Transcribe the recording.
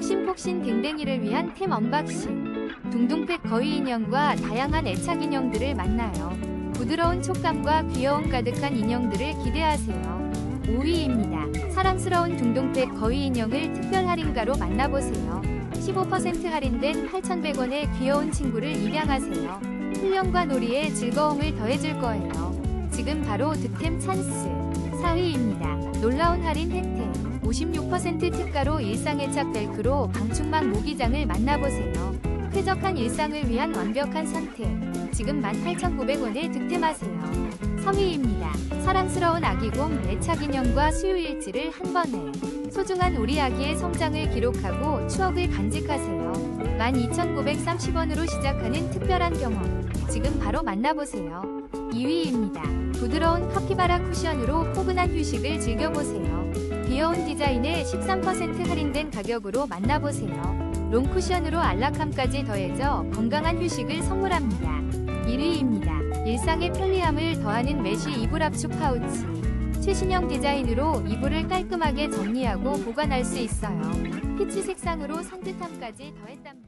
폭신폭신 댕댕이를 위한 템 언박싱. 둥둥팩 거위 인형과 다양한 애착 인형들을 만나요. 부드러운 촉감과 귀여움 가득한 인형들을 기대하세요. 5위입니다. 사랑스러운 둥둥팩 거위 인형을 특별 할인가로 만나보세요. 15% 할인된 8,100원의 귀여운 친구를 입양하세요. 훈련과 놀이에 즐거움을 더해줄 거예요. 지금 바로 득템 찬스. 4위입니다. 놀라운 할인 혜택. 56% 특가로 일상애착 벨크로 방충망 모기장을 만나보세요. 쾌적한 일상을 위한 완벽한 선택. 지금 18,900원에 득템하세요. 3위입니다. 사랑스러운 아기곰 애착 인형과 수유일지를 한 번에. 소중한 우리 아기의 성장을 기록하고 추억을 간직하세요. 12,930원으로 시작하는 특별한 경험. 지금 바로 만나보세요. 2위입니다. 부드러운 카피바라 쿠션으로 포근한 휴식을 즐겨보세요. 귀여운 디자인에 13% 할인된 가격으로 만나보세요. 롱쿠션으로 안락함까지 더해져 건강한 휴식을 선물합니다. 1위입니다. 일상의 편리함을 더하는 메쉬 이불 압축 파우치. 최신형 디자인으로 이불을 깔끔하게 정리하고 보관할 수 있어요. 피치 색상으로 산뜻함까지 더했답니다.